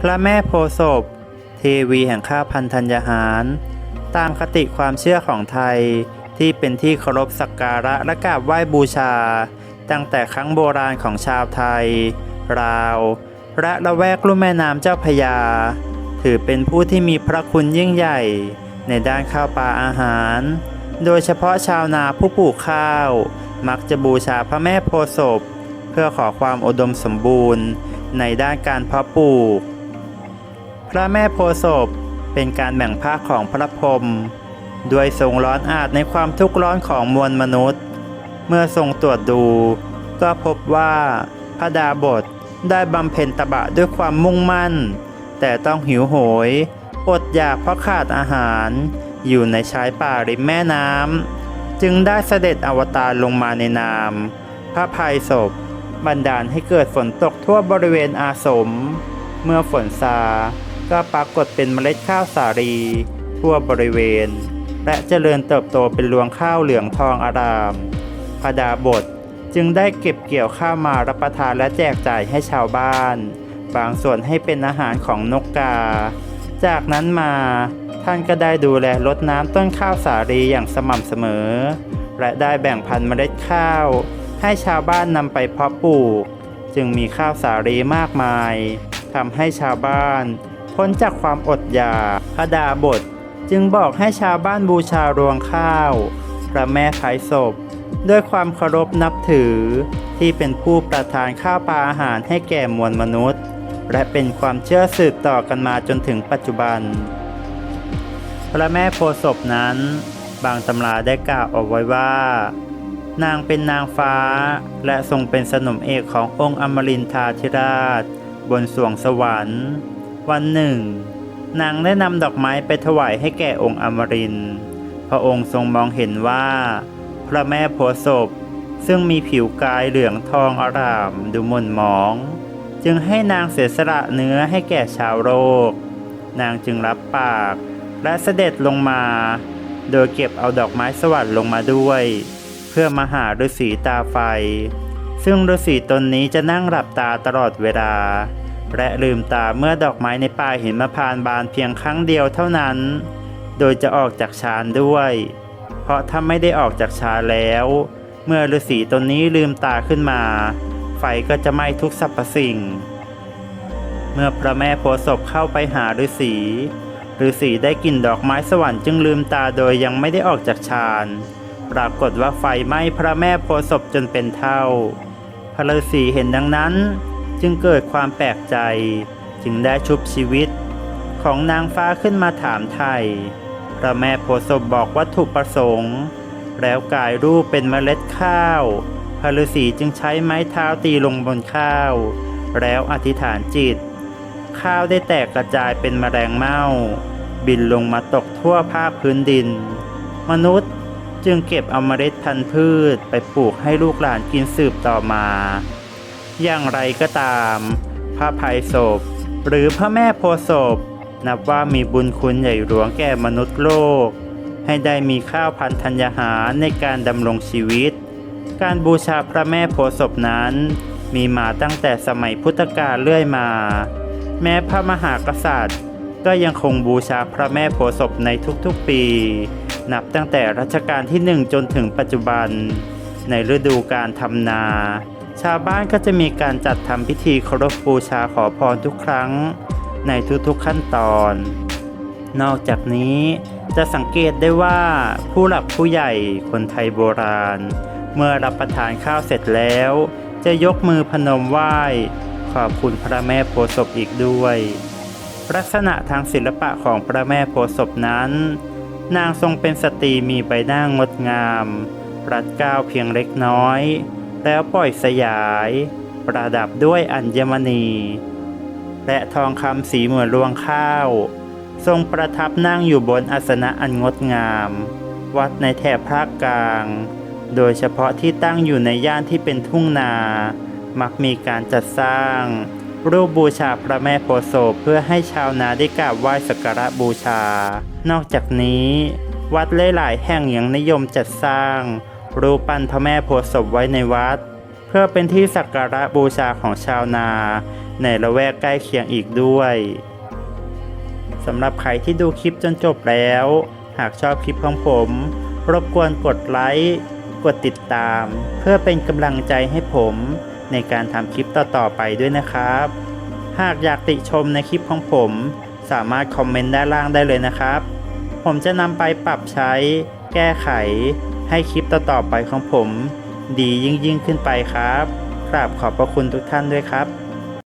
พระแม่โพศพ เทวีแห่งข้าพันธัญญาหาร ตามคติความเชื่อของไทยที่เป็นที่เคารพสักการะและกราบไหว้บูชา ตั้งแต่ครั้งโบราณของชาวไทย ราวและละแวกลุ่มแม่น้ำเจ้าพยา ถือเป็นผู้ที่มีพระคุณยิ่งใหญ่ในด้านข้าวปลาอาหาร โดยเฉพาะชาวนาผู้ปลูกข้าว มักจะบูชาพระแม่โพศพ เพื่อขอความอุดมสมบูรณ์ในด้านการเพาะปลูก พระแม่โพศพเป็นการแบ่งภาคของพระพรหมด้วยทรงร้อนอาจในความทุกข์ร้อนของมวลมนุษย์ เมื่อทรงตรวจดู ก็พบว่าพระดาบทได้บำเพ็ญตบะด้วยความมุ่งมั่น แต่ต้องหิวโหย อดอยากเพราะขาดอาหาร อยู่ในชายป่าริมแม่น้ำจึงได้เสด็จอวตารลงมาในนาม พระภัยศพบันดาลให้เกิดฝนตกทั่วบริเวณอาสม เมื่อฝนซา ก็ปรากฏเป็นเมล็ดข้าวสาลี ทั่วบริเวณ และเจริญเติบโตเป็นรวงข้าวเหลืองทองอารามพดาบทจึงได้เก็บเกี่ยวข้าวมารับประทานและแจกจ่ายให้ชาวบ้าน บางส่วนให้เป็นอาหารของนกกา จากนั้นมาท่านก็ได้ดูแลรดน้ำต้นข้าวสาลีอย่างสม่ำเสมอ และได้แบ่งพันธุ์เมล็ดข้าว ให้ชาวบ้านนำไปเพาะปลูก จึงมีข้าวสาลีมากมายทำให้ชาวบ้าน พ้นจากความอดอยากพระดาบท จึงบอกให้ชาวบ้านบูชารวงข้าว พระแม่ไพศพ ด้วยความเคารพนับถือ ที่เป็นผู้ประทานข้าวปลาอาหารให้แก่มวลมนุษย์ และเป็นความเชื่อสืบต่อกันมาจนถึงปัจจุบัน พระแม่โพศพนั้น บางตำราได้กล่าวเอาไว้ว่า นางเป็นนางฟ้า และทรงเป็นสนมเอกขององค์อมรินทราธิราช บนสวงสวรรค์ วันหนึ่ง นางได้นำดอกไม้ไปถวายให้แก่องค์อมริน พระองค์ทรงมองเห็นว่า พระแม่โพศพซึ่งมีผิวกายเหลืองทองอร่ามดูหม่นหมอง จึงให้นางเสียสละเนื้อให้แก่ชาวโลกนางจึงรับปากและเสด็จลงมา โดยเก็บเอาดอกไม้สวรรค์ลงมาด้วย เพื่อมาหาฤาษีตาไฟ ซึ่งฤาษีตนนี้จะนั่งหลับตาตลอดเวลา และลืมตาเมื่อดอกไม้ในป่าหิมพานบานเพียงครั้งเดียวเท่านั้น โดยจะออกจากฌานด้วย เพราะถ้าไม่ได้ออกจากฌานแล้ว เมื่อฤาษีตนนี้ลืมตาขึ้นมา ไฟก็จะไหม้ทุกสรรพสิ่ง เมื่อพระแม่โพศพเข้าไปหาฤาษีฤาษีได้กลิ่นดอกไม้สวรรค์จึงลืมตาโดยยังไม่ได้ออกจากฌานปรากฏว่าไฟไหม้พระแม่โพศพจนเป็นเท่าพระฤาษีเห็นดังนั้น จึงเกิดความแปลกใจจึงได้ชุบชีวิต ของนางฟ้าขึ้นมาถามไทยพระแม่โพศพบอกวัตถุประสงค์ แล้วกายรูปเป็นเมล็ดข้าวพระฤาษีจึงใช้ไม้เท้าตีลงบนข้าว แล้วอธิษฐานจิต ข้าวได้แตกกระจายเป็นแมลงเม่า บินลงมาตกทั่วภาคพื้นดิน มนุษย์จึงเก็บเอาเมล็ดพันธุ์พืชไปปลูกให้ลูกหลานกินสืบต่อมา อย่างไรก็ตามพระภัยศพ หรือพระแม่โพศพ นับว่ามีบุญคุณใหญ่หลวงแก่มนุษย์โลก ให้ได้มีข้าวพันธัญญาหารในการดำรงชีวิต การบูชาพระแม่โพศพนั้น มีมาตั้งแต่สมัยพุทธกาลเรื่อยมา แม้พระมหากษัตริย์ ก็ยังคงบูชาพระแม่โพศพในทุกๆปี นับตั้งแต่รัชกาลที่หนึ่งจนถึงปัจจุบันในฤดูการทำนา ชาวบ้านก็จะมีการจัดทำพิธีเคารพบูชาขอพรทุกครั้ง ในทุกๆขั้นตอน นอกจากนี้จะสังเกตได้ว่าผู้หลักผู้ใหญ่คนไทยโบราณ เมื่อรับประทานข้าวเสร็จแล้ว จะยกมือพนมไหว้ ขอบคุณพระแม่โพศพอีกด้วย ลักษณะทางศิลปะของพระแม่โพศพนั้น นางทรงเป็นสตรีมีใบหน้างดงาม รัดเก้าวเพียงเล็กน้อย แล้วปล่อยสยาย ประดับด้วยอัญมณี และทองคำสีเหมือนรวงข้าว ทรงประทับนั่งอยู่บนอาสนะอันงดงาม วัดในแถบภาคกลาง โดยเฉพาะที่ตั้งอยู่ในย่านที่เป็นทุ่งนา มักมีการจัดสร้าง รูปบูชาพระแม่โพธิ์ศพเพื่อให้ชาวนาได้กราบไหว้สักการะบูชา นอกจากนี้ วัดหลายๆแห่งยังนิยมจัดสร้าง รูปปั้นพระแม่โพธิ์ศพไว้ในวัด เพื่อเป็นที่สักการะบูชาของชาวนา ในละแวกใกล้เคียงอีกด้วยสำหรับใครที่ดูคลิปจนจบแล้ว หากชอบคลิปของผม รบกวนกดไลค์กดติดตาม เพื่อเป็นกำลังใจให้ผมในการทำคลิปต่อๆไปด้วยนะครับ หากอยากติชมในคลิปของผม สามารถคอมเมนต์ด้านล่างได้เลยนะครับ ผมจะนำไปปรับใช้ แก้ไข ให้คลิปต่อๆไปของผม ดียิ่งยิ่งๆขึ้นไปครับกราบขอบพระคุณทุกท่านด้วยครับ